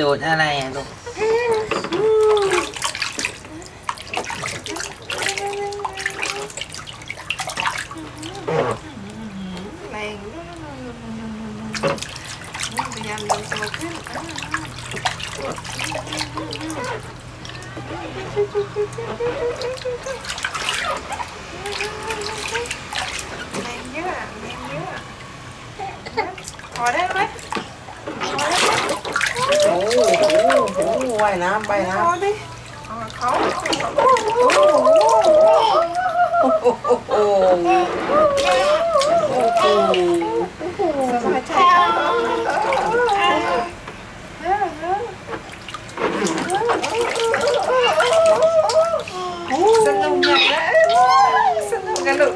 ดูดอะไรอะลูกแรงพยายามดันตัวขึ้นแรงเยอะแรงเยอะพอได้ไหมพอได้ไหม โอ้โหโอ้โห ว่ายน้ำว่ายน้พอดิเอาเขาำโอ้โหโอ้โหโอ้โหสบายใจสนุกใหญ่แล้วสนุกกันลูก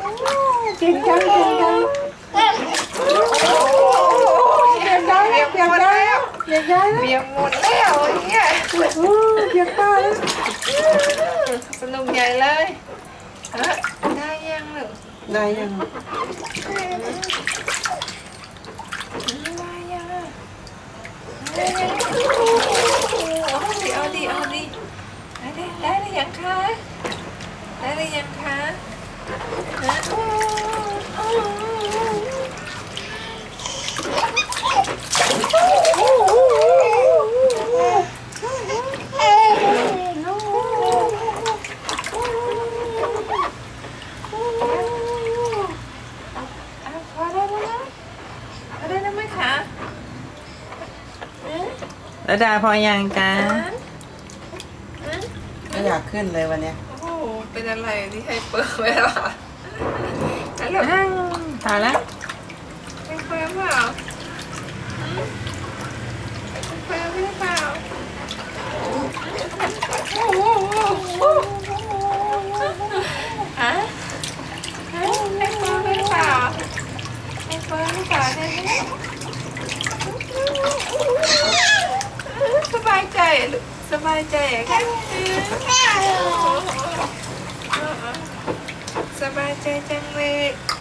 เก่งจังเก่งจัง เบียงได้เบียงหมด แล้วเก่งจังเบียงหมดแล้วอย่างเงี้ยโอ้เก่งป้าเลยสนุกใหญ่เลยฮะได้ยังลูกได้ยังได้ยังอะได้ยังเอาดิเอาดิเอาดิได้ได้หรือยังคะได้หรือยังคะฮะเอาพอได้แล้วนะพอได้แล้วไหมคะฮะ แล้วดาพอยังจ้าฮะไม่อยากขึ้นเลยวันเนี้ยโอ้โหเป็นอะไรที่ให้เปิดไว้หรอฮัลโหลอ้าวตายแล้วเป็นเฟิร์มเปล่าหืมเป็นเฟิร์มหรือเปล่าโอ้โหฮะฮะเป็นเฟิร์มหรือเปล่าเป็นเฟิร์มหรือเปล่าเนี่ยสบายใจลูก สบายใจค่ะสบายใจจังเลย